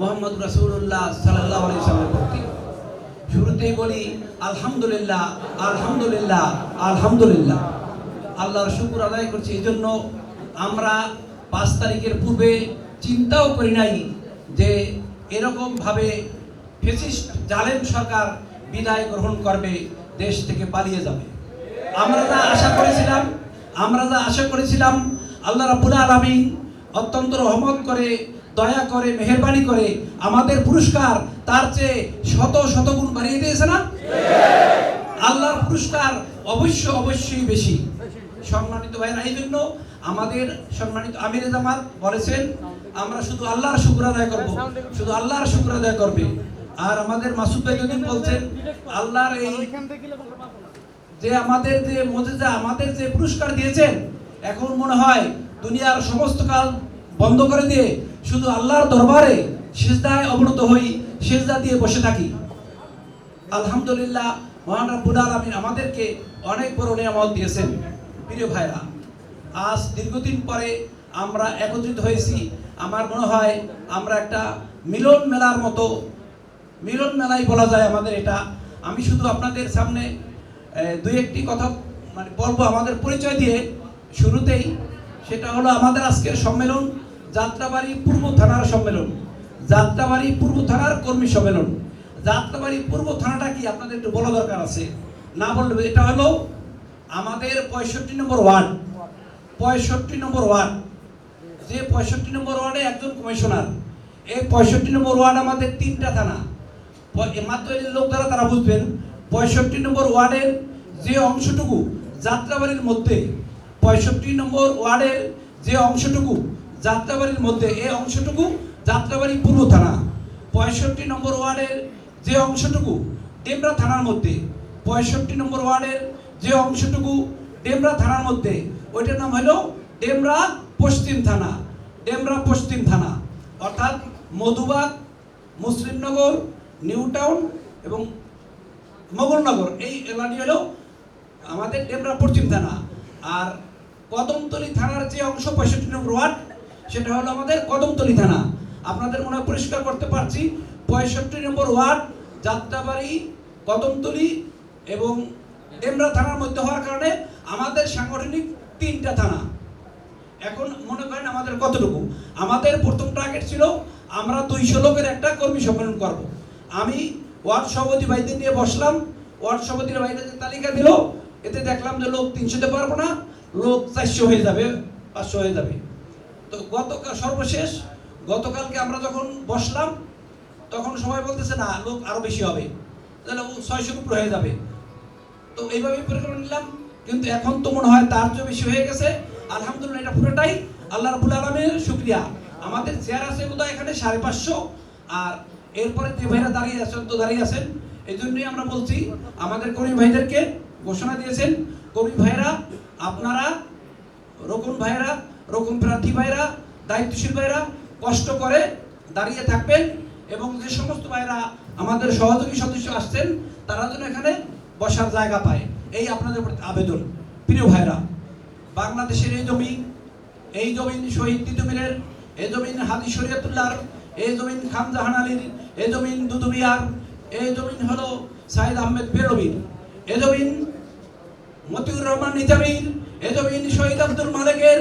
মোহাম্মদ রাসূলুল্লাহ সাল্লাল্লাহু আলাইহি সাল্লামের প্রতি শুরুতেই বলি, আলহামদুলিল্লাহ আলহামদুলিল্লাহ আলহামদুলিল্লাহ। আল্লাহর শুকুর আদায় করছি এই জন্য আমরা পাঁচ তারিখের পূর্বে চিন্তাও করি নাই যে এরকমভাবে ফেসিস্ট জালেম সরকার বিদায় গ্রহণ করবে, দেশ থেকে পালিয়ে যাবে। আমরা যা আশা করেছিলাম, আমরা যা আশা করেছিলাম, আল্লাহ রাব্বুল আলামিন অত্যন্ত রহমত করে দয়া করে, মেহেরবানি করে আমাদের পুরস্কার তার চেয়ে শত শত গুণ বাড়িয়ে দিয়েছে না? আল্লাহর পুরস্কার অবশ্য অবশ্যই বেশি। সম্মানিত ভাইরা এই জন্য আমাদের সম্মানিত আমির জামাত বলেছেন, আমরা শুধু আল্লাহর শুক্র আদায় করব, শুধু আল্লাহর শুক্র আদায় করবে। আর আমাদের মাসুদ ভাই যদি বলছেন, আল্লাহর এই যে আমাদের যে মজেজা, আমাদের যে পুরস্কার দিয়েছেন, এখন মনে হয় দুনিয়ার সমস্ত কাল বন্ধ করে দিয়ে শুধু আল্লাহর দরবারে সেজদায় অবনত হই, সেজদা দিয়ে বসে থাকি। আলহামদুলিল্লাহ, মহান রব্বুল আলামিন আমাদেরকে অনেক বড় নিয়ামত দিয়েছেন। প্রিয় ভাইরা, আজ দীর্ঘদিন পরে আমরা একত্রিত হয়েছি। আমার মনে হয় আমরা একটা মিলন মেলার মতো, মিলন মেলাই বলা যায় আমাদের এটা। আমি শুধু আপনাদের সামনে দুই একটি কথা মানে বলব, আমাদের পরিচয় দিয়ে শুরুতেই। সেটা হলো আমাদের আজকের সম্মেলন। যাত্রাবাড়ি পূর্ব থানার সম্মেলন। যাত্রাবাড়ি পূর্ব থানার কর্মী সম্মেলন। যাত্রাবাড়ি পূর্ব থানাটা কি? আপনাদের একটু বলা দরকার আছে। না বললে এটা হলো আমাদের পঁয়ষট্টি নম্বর ওয়ার্ড। পঁয়ষট্টি নম্বর ওয়ার্ড। যে পঁয়ষট্টি নম্বর ওয়ার্ডে একজন কমিশনার। এই পঁয়ষট্টি নম্বর ওয়ার্ড আমাদের তিনটা থানা। মাত্র লোক যারা তারা বুঝবেন, পঁয়ষট্টি নম্বর ওয়ার্ডের যে অংশটুকু যাত্রাবাড়ির মধ্যে, পঁয়ষট্টি নম্বর ওয়ার্ডের যে অংশটুকু যাত্রাবাড়ির মধ্যে এই অংশটুকু, যাত্রাবাড়ি পূর্ব থানা। পঁয়ষট্টি নম্বর ওয়ার্ডের যে অংশটুকু, ডেমরা থানার মধ্যে। পঁয়ষট্টি নম্বর ওয়ার্ডের যে অংশটুকু, ডেমরা থানার মধ্যে। ওইটার নাম হলো ডেমরা পশ্চিম থানা, ডেমরা পশ্চিম থানা। অর্থাৎ মধুবাগ, মুসলিমনগর, নিউ টাউন এবং মোগলনগর এই এলাকাটি হলো আমাদের ডেমরা পশ্চিম থানা। আর কদমতলি থানার যে অংশ, পঁয়ষট্টি নম্বর ওয়ার্ড সেটা হলো আমাদের কদমতলি থানা। আপনাদের মনে পরিষ্কার করতে পারছি। পঁয়ষট্টি নম্বর ওয়ার্ড, যাত্রাবাড়ি, কদমতলি এবং ডেমরা থানার মধ্যে হওয়ার কারণে আমাদের সাংগঠনিক তিনটা থানা। এখন মনে করেন আমাদের কতটুকু? আমাদের প্রথম টার্গেট ছিল, আমরা দুইশো লোকের একটা কর্মী সম্মেলন করব। আমি ওয়ার্ড সভাপতি ভাইদের নিয়ে বসলাম। ওয়ার্ড সভাপতির ভাইদের তালিকা দিল, এতে দেখলাম যে লোক তিনশোতে পারব না, লোক চারশো হয়ে যাবে, পাঁচশো হয়ে যাবে। তো গতকাল সর্বশেষ, গতকালকে আমরা যখন বসলাম, তখন সবাই বলতেছে, না, লোক আরও বেশি হবে। তাহলে ছয়শোর উপর হয়ে যাবে। তো এইভাবে পরিকল্পনা নিলাম, কিন্তু এখন তো মনে হয় তার চেয়ে বেশি হয়ে গেছে। আলহামদুলিল্লাহ, এটা পুরোটাই আল্লাহ রাবুল আলমের শুক্রিয়া। আমাদের চেয়ার আছে বোধহয় এখানে সাড়ে পাঁচশো। আর এরপরে যে ভাইরা দাঁড়িয়ে আছেন, তো দাঁড়িয়ে আছেন। এই জন্যই আমরা বলছি, আমাদের কর্মী ভাইদেরকে ঘোষণা দিয়েছেন। কর্মী ভাইরা, আপনারা, রকুন ভাইরা রকুন প্রার্থী ভাইরা, দায়িত্বশীল ভাইরা কষ্ট করে দাঁড়িয়ে থাকবেন এবং যে সমস্ত ভাইরা আমাদের সহযোগী সদস্য আসছেন, তারা যেন এখানে বসার জায়গা পায়। এই আপনাদের আবেদন। প্রিয় ভাইরা, বাংলাদেশের এই জমি, এই জমিন শহীদ তিতুমিরের এই জমিন হাদি শরিয়তুল্লাহর, এই জমিন খান জাহান আলীর, এই জমিন দুদুবিয়ার এই জমিন হলো সাইদ আহমেদ বেরবির, এই জমিন মতিউর রহমান নিজামীর এ জমিন শহীদ আব্দুল মালিকের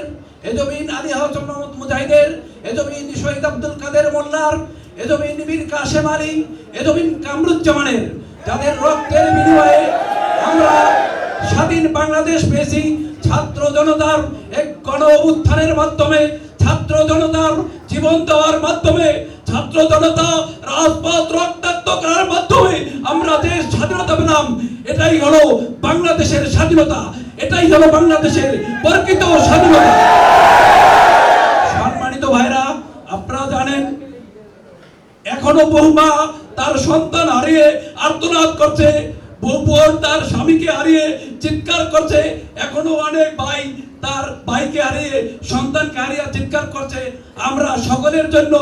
এ জমিন আলী হাসান মোহাম্মদ মুজাহিদের এ জমিন শহীদ আব্দুল কাদের মোল্লার এ জমিন বীর কাশেম আলী এ জমিন কামরুজ্জামানের, যাদের রক্তের বিনিময়ে আমরা স্বাধীন বাংলাদেশ পেয়েছি, ছাত্র জনতার এক গণ উত্থানের মাধ্যমে, ছাত্র জনতার জীবন দেওয়ার মাধ্যমে, ছাত্র জনতা রাজপথ রক্তাক্ত করার মাধ্যমে আমরা দেশ স্বাধীনতা পেলাম। এটাই হলো বাংলাদেশের স্বাধীনতা, এটাই হলো বাংলাদেশের প্রকৃত স্বাধীনতা সম্মানিত ভাইরা আপনারা জানেন এখনও বৌমা, তার সন্তান হারিয়ে আর্তনাদ করছে। বোন তার স্বামীকে হারিয়ে চিৎকার করছে। এখনও অনেক ভাই তার ভাইকে হারিয়ে, সন্তানকে হারিয়ে চিৎকার করছে। আমরা সকলের জন্য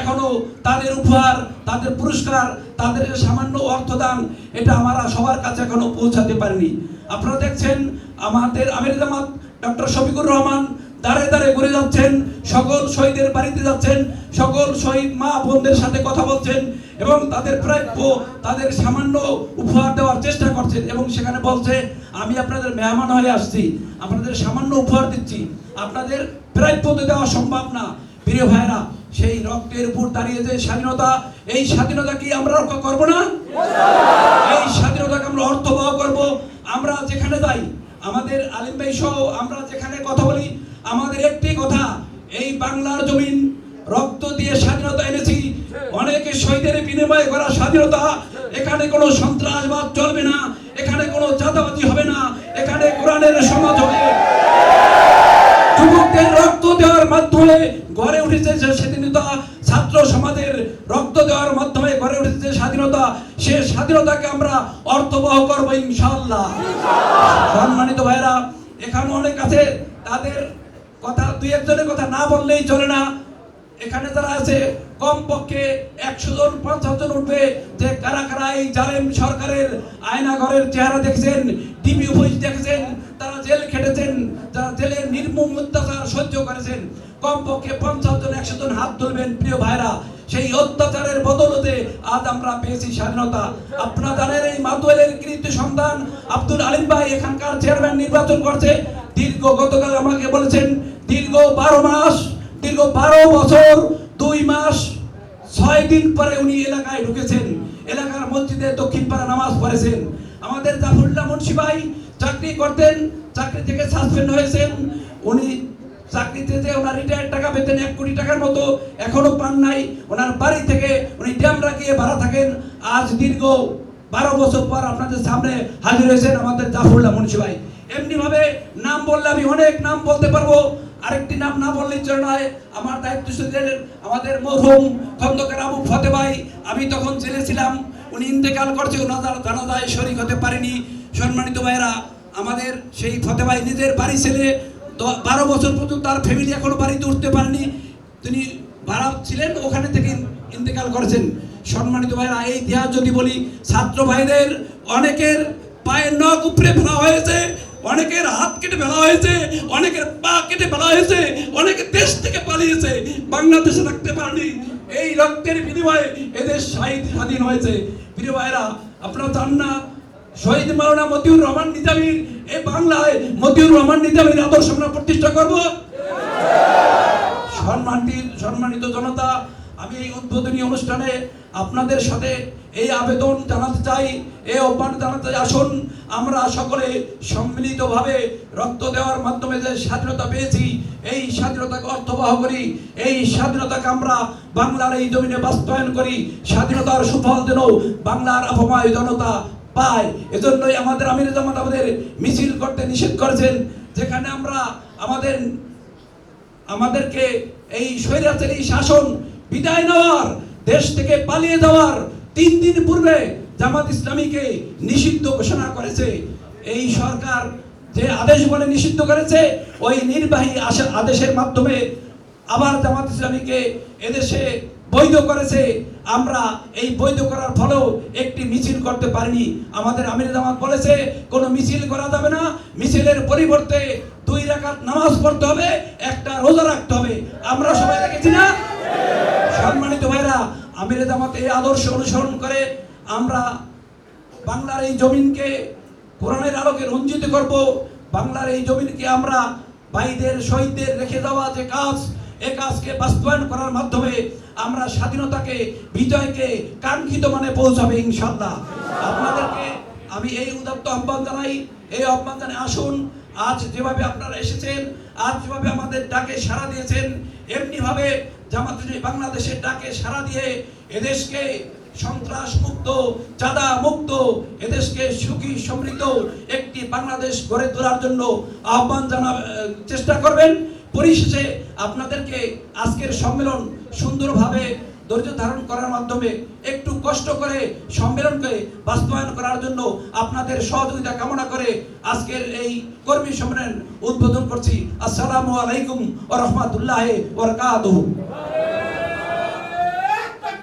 এখনও তাদের উপহার, তাদের পুরস্কার, তাদের সামান্য অর্থদান, এটা আমরা সবার কাছে এখনও পৌঁছাতে পারিনি। আপনারা দেখছেন আমাদের আমির জামাত, ডক্টর শফিকুর রহমান দাঁড়ে দাঁড়ে ঘুরে যাচ্ছেন, সকল শহীদের বাড়িতে যাচ্ছেন, সকল শহীদ মা বোনদের সাথে কথা বলছেন এবং তাদের প্রাপ্য, তাদের সামান্য উপহার দেওয়ার চেষ্টা করছেন এবং সেখানে বলছে, আমি আপনাদের মেহমান হয়ে আসছি, আপনাদের সামান্য উপহার দিচ্ছি, আপনাদের প্রাপ্য তো দেওয়া সম্ভব না। প্রিয় ভাইরা সেই রক্তের উপর দাঁড়িয়ে যে স্বাধীনতা, এই স্বাধীনতা কি আমরা রক্ষা করব না? এই স্বাধীনতাকে আমরা অর্থবহ করব। আমরা যেখানে যাই, আমাদের আলিম ভাই সহ আমরা যেখানে কথা বলি আমাদের একটি কথা, এই বাংলার জমিন রক্ত দিয়ে স্বাধীনতা এনেছি। অনেকে শহীদের বিনিময়ে করা স্বাধীনতা, এখানে কোনো সন্ত্রাসবাদ চলবে না, এখানে কোনো চাঁদাবাজি হবে না, এখানে কোরআনের সমাজ হবে। যুবকদের রক্ত দেওয়ার মাধ্যমে গড়ে উঠেছে যে স্বাধীনতা, ছাত্র সমাজের রক্ত দেওয়ার মাধ্যমে গড়ে উঠেছে স্বাধীনতা। সে স্বাধীনতাকে আমরা অর্থবহ করব ইনশাআল্লাহ। সম্মানিত ভাইরা এখানে অনেক আছে, তাদের কথা দুই একজনের কথা না বললেই চলে না। এখানে যারা আছে, কমপক্ষে একশো জন, পঞ্চাশ জন উঠবে। যে কারা কারা এই জালেম সরকারের আয়নাঘরের চেহারা দেখেছেন ডিবি অফিস দেখেছেন, তারা জেল খেটেছেন তারা জেলের নির্মম অত্যাচার সহ্য করেছেন, কমপক্ষে পঞ্চাশ জন, একশো জন হাত তুলবেন, প্রিয় ভাইরা। সেই অত্যাচারের বদলতে আজ আমরা পেয়েছি স্বাধীনতা। জানেন এই মাতুয়েলের কৃত্য সন্তান আব্দুল আলিম ভাই এখানকার চেয়ারম্যান নির্বাচন করছে। দীর্ঘ গতকাল আমাকে বলেছেন, দীর্ঘ বারো মাস, দীর্ঘ বারো বছর, দুই মাস, ছয় দিন পরে উনি এলাকায় ঢুকেছেন। এলাকার মসজিদে দক্ষিণ পাড়া নামাজ পড়েছেন। আমাদের জাফরুল্লাহ মুন্সি ভাই চাকরি করতেন, চাকরি থেকে সাসপেন্ড হয়েছেন। উনি চাকরিতে যে ওনার রিটায়ার টাকা পেতেন এক কোটি টাকার মতো এখনও পান নাই, ওনার বাড়ি থেকে উনি ড্যাম রাখিয়ে ভাড়া থাকেন। আজ দীর্ঘ বারো বছর পর আপনাদের সামনে হাজির হয়েছেন আমাদের জাফরুল্লাহ মুন্সি ভাই। এমনি ভাবে নাম বললে আমি অনেক নাম বলতে পারব, আরেকটি নাম না বললেই চলে নয় আমার দায়িত্ব ছিলেন আমাদের মরহুম খন্দকার আবু ফতে ভাই, আমি তখন জেলে ছিলাম। উনি ইন্তেকাল করছে ওনার জানাজায় শরিক হতে পারেনি। সম্মানিত ভাইরা আমাদের সেই ফতে ভাই নিজের বাড়ি ছেলে বারো বছর পর্যন্ত তার ফ্যামিলি এখনও বাড়িতে উঠতে পারেনি। তিনি ভাড়া ছিলেন, ওখানে থেকে ইন্তেকাল করেছেন। সম্মানিত ভাইরা এই ইতিহাস যদি বলি, ছাত্র ভাইদের অনেকের পায়ের নখ উপরে ফেলা হয়েছে, অনেকের হাত কেটে ফেলা হয়েছে, অনেকের পা কেটে ফেলা হয়েছে, অনেকে দেশ থেকে পালিয়েছে, বাংলাদেশে থাকতে পারেনি। এই রক্তের বিনিময়ে এদের স্বাধীন হয়েছে। প্রিয় ভাইরা আপনারা জান না শহীদ মাওলানা মতিউর রহমান নিজামীর এই বাংলায় মতিউর রহমান নিজামীর আদর্শ আমরা প্রতিষ্ঠা করব। সম্মানিত সম্মানিত জনতা আমি এই উদ্বোধনী অনুষ্ঠানে আপনাদের সাথে এই আবেদন জানাতে চাই এই আহ্বান জানাতে চাই, আসুন আমরা সকলে সম্মিলিতভাবে রক্ত দেওয়ার মাধ্যমে যে স্বাধীনতা পেয়েছি এই স্বাধীনতাকে অর্থবহ করি এই স্বাধীনতাকে আমরা বাংলার এই জমিনে বাস্তবায়ন করি। স্বাধীনতার সুফল যেন বাংলার অপময় জনতা পায়। এজন্যই আমাদের আমির জামাত আমাদের মিছিল করতে নিষেধ করেছেন, যেখানে আমরা আমাদের, আমাদেরকে এই স্বৈরাচারী শাসন বিদায় নেওয়ার, দেশ থেকে পালিয়ে যাওয়ার তিন দিন পূর্বে জামাত ইসলামীকে নিষিদ্ধ ঘোষণা করেছে। এই সরকার যে আদেশ বলে নিষিদ্ধ করেছে, ওই নির্বাহী আদেশের মাধ্যমে আবার জামাত ইসলামীকে এদেশে বৈধ করেছে। আমরা এই বৈধ করার ফলেও মিছিল করতে পারিনি। আমাদের আমির জামাত বলেছে, কোনো মিছিল করা যাবে না। মিছিলের পরিবর্তে দুই রাকাত নামাজ পড়তে হবে, একটা রোজা রাখতে হবে। আমরা সবাই রেখেছি না? সম্মানিত ভাইরা, আমির জামাত এই আদর্শ অনুসরণ করে আমরা বাংলার এই জমিনকে কোরআনের আলোকে রঞ্জিত করব। বাংলার এই জমিনকে আমরা ভাইদের, শহীদদের রেখে দেওয়া যে কাজ এ কাজকে বাস্তবায়ন করার মাধ্যমে আমরা স্বাধীনতাকে, বিজয়কে কাঙ্ক্ষিত মানে পৌঁছাবে ইনশাল্লাহ আপনাদেরকে আমি এই উদাত্ত আহ্বান জানাই, এই আহ্বান আসুন, আজ যেভাবে আপনারা এসেছেন, আজ যেভাবে আমাদের ডাকে সাড়া দিয়েছেন এমনি ভাবে জামাত বাংলাদেশের ডাকে সাড়া দিয়ে এদেশকে সন্ত্রাস মুক্ত চাঁদা মুক্ত এদেশকে সুখী, সমৃদ্ধ একটি বাংলাদেশ গড়ে তোলার জন্য আহ্বান জানা চেষ্টা করবেন। পরিশেষে আপনাদেরকে আজকের সম্মেলন সুন্দরভাবে ধৈর্য ধারণ করার মাধ্যমে একটু কষ্ট করে সম্মেলনকে বাস্তবায়ন করার জন্য আপনাদের সহযোগিতা কামনা করে আজকের এই কর্মী সম্মেলন উদ্বোধন করছি। আসসালামু আলাইকুম ও রহমতুল্লাহ ওরকাতুহু